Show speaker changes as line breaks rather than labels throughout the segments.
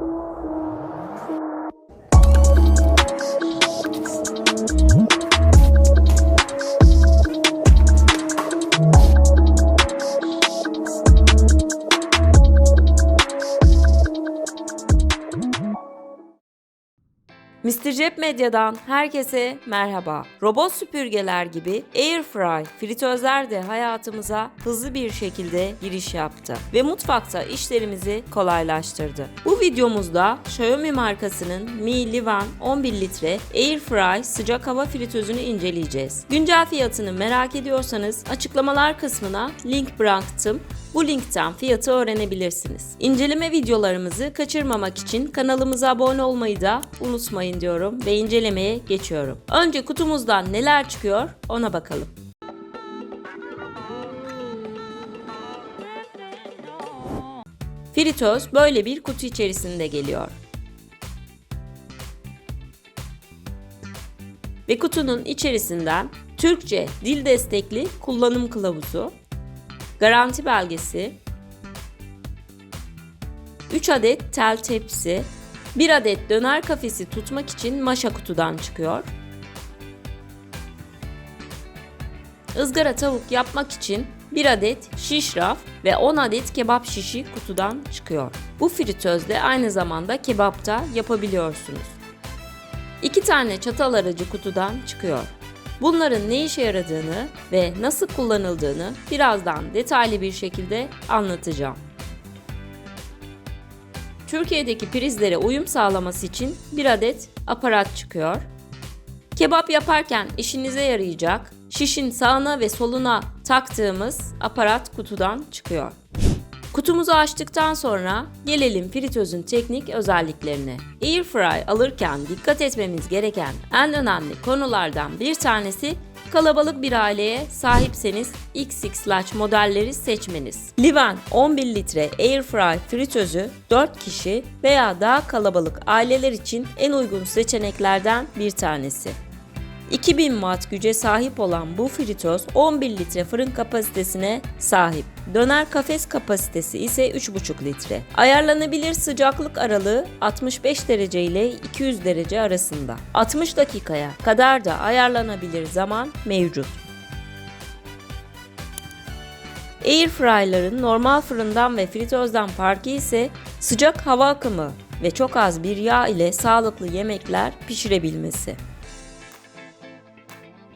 Thank you. Cep Medya'dan herkese merhaba. Robot süpürgeler gibi Airfry fritözler de hayatımıza hızlı bir şekilde giriş yaptı ve mutfakta işlerimizi kolaylaştırdı. Bu videomuzda Xiaomi markasının Mi Livan 11 litre Airfry sıcak hava fritözünü inceleyeceğiz. Güncel fiyatını merak ediyorsanız açıklamalar kısmına link bıraktım. Bu linkten fiyatı öğrenebilirsiniz. İnceleme videolarımızı kaçırmamak için kanalımıza abone olmayı da unutmayın diyorum ve incelemeye geçiyorum. Önce kutumuzdan neler çıkıyor ona bakalım. Fritöz böyle bir kutu içerisinde geliyor. Ve kutunun içerisinden Türkçe dil destekli kullanım kılavuzu, garanti belgesi, 3 adet tel tepsi, 1 adet döner kafesi tutmak için maşa kutudan çıkıyor. Izgara tavuk yapmak için 1 adet şiş raf ve 10 adet kebap şişi kutudan çıkıyor. Bu fritözde aynı zamanda kebapta yapabiliyorsunuz. 2 tane çatal aracı kutudan çıkıyor. Bunların ne işe yaradığını ve nasıl kullanıldığını birazdan detaylı bir şekilde anlatacağım. Türkiye'deki prizlere uyum sağlaması için bir adet aparat çıkıyor. Kebap yaparken işinize yarayacak şişin sağına ve soluna taktığımız aparat kutudan çıkıyor. Kutumuzu açtıktan sonra gelelim fritözün teknik özelliklerine. Airfry alırken dikkat etmemiz gereken en önemli konulardan bir tanesi kalabalık bir aileye sahipseniz XX Large modelleri seçmeniz. Livan 11 litre Airfry fritözü 4 kişi veya daha kalabalık aileler için en uygun seçeneklerden bir tanesi. 2000 watt güce sahip olan bu fritöz 11 litre fırın kapasitesine sahip. Döner kafes kapasitesi ise 3,5 litre. Ayarlanabilir sıcaklık aralığı 65 derece ile 200 derece arasında. 60 dakikaya kadar da ayarlanabilir zaman mevcut. Airfryer'ların normal fırından ve fritözden farkı ise sıcak hava akımı ve çok az bir yağ ile sağlıklı yemekler pişirebilmesi.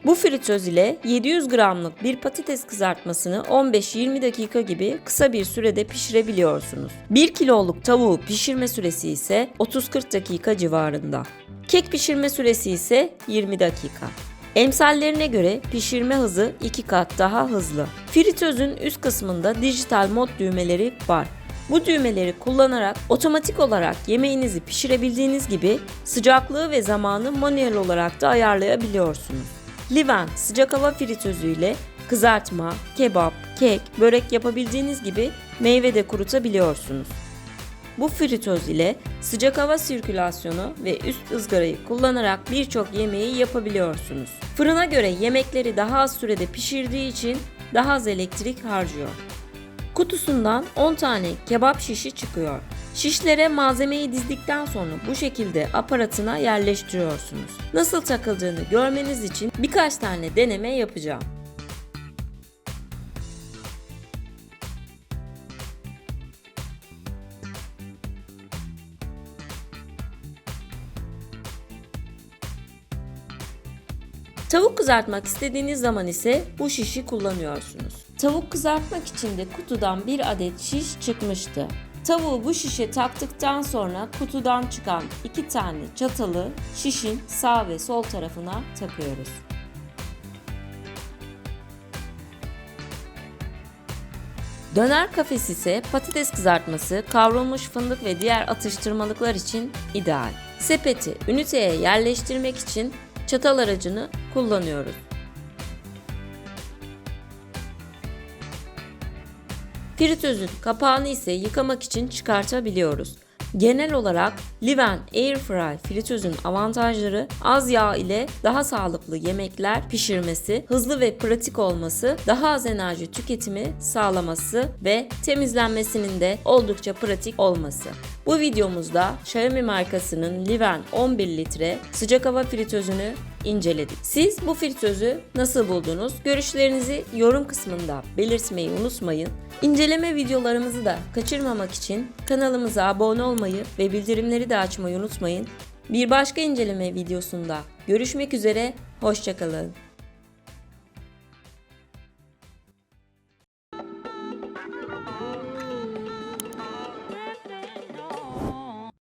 Bu fritöz ile 700 gramlık bir patates kızartmasını 15-20 dakika gibi kısa bir sürede pişirebiliyorsunuz. 1 kiloluk tavuğu pişirme süresi ise 30-40 dakika civarında. Kek pişirme süresi ise 20 dakika. Emsallerine göre pişirme hızı 2 kat daha hızlı. Fritözün üst kısmında dijital mod düğmeleri var. Bu düğmeleri kullanarak otomatik olarak yemeğinizi pişirebildiğiniz gibi sıcaklığı ve zamanı manuel olarak da ayarlayabiliyorsunuz. Liven sıcak hava fritözüyle kızartma, kebap, kek, börek yapabildiğiniz gibi meyve de kurutabiliyorsunuz. Bu fritöz ile sıcak hava sirkülasyonu ve üst ızgarayı kullanarak birçok yemeği yapabiliyorsunuz. Fırına göre yemekleri daha az sürede pişirdiği için daha az elektrik harcıyor. Kutusundan 10 tane kebap şişi çıkıyor. Şişlere malzemeyi dizdikten sonra bu şekilde aparatına yerleştiriyorsunuz. Nasıl takıldığını görmeniz için birkaç tane deneme yapacağım. Tavuk kızartmak istediğiniz zaman ise bu şişi kullanıyorsunuz. Tavuk kızartmak için de kutudan bir adet şiş çıkmıştı. Tavuğu bu şişe taktıktan sonra kutudan çıkan iki tane çatalı şişin sağ ve sol tarafına takıyoruz. Döner kafesi ise patates kızartması, kavrulmuş fındık ve diğer atıştırmalıklar için ideal. Sepeti üniteye yerleştirmek için çatal aracını kullanıyoruz. Fritözün kapağını ise yıkamak için çıkartabiliyoruz. Genel olarak Liven Airfry fritözün avantajları az yağ ile daha sağlıklı yemekler pişirmesi, hızlı ve pratik olması, daha az enerji tüketimi sağlaması ve temizlenmesinin de oldukça pratik olması. Bu videomuzda Xiaomi markasının Liven 11 litre sıcak hava fritözünü inceledik. Siz bu fritözü nasıl buldunuz? Görüşlerinizi yorum kısmında belirtmeyi unutmayın. İnceleme videolarımızı da kaçırmamak için kanalımıza abone olmayı ve bildirimleri de açmayı unutmayın. Bir başka inceleme videosunda görüşmek üzere, hoşçakalın.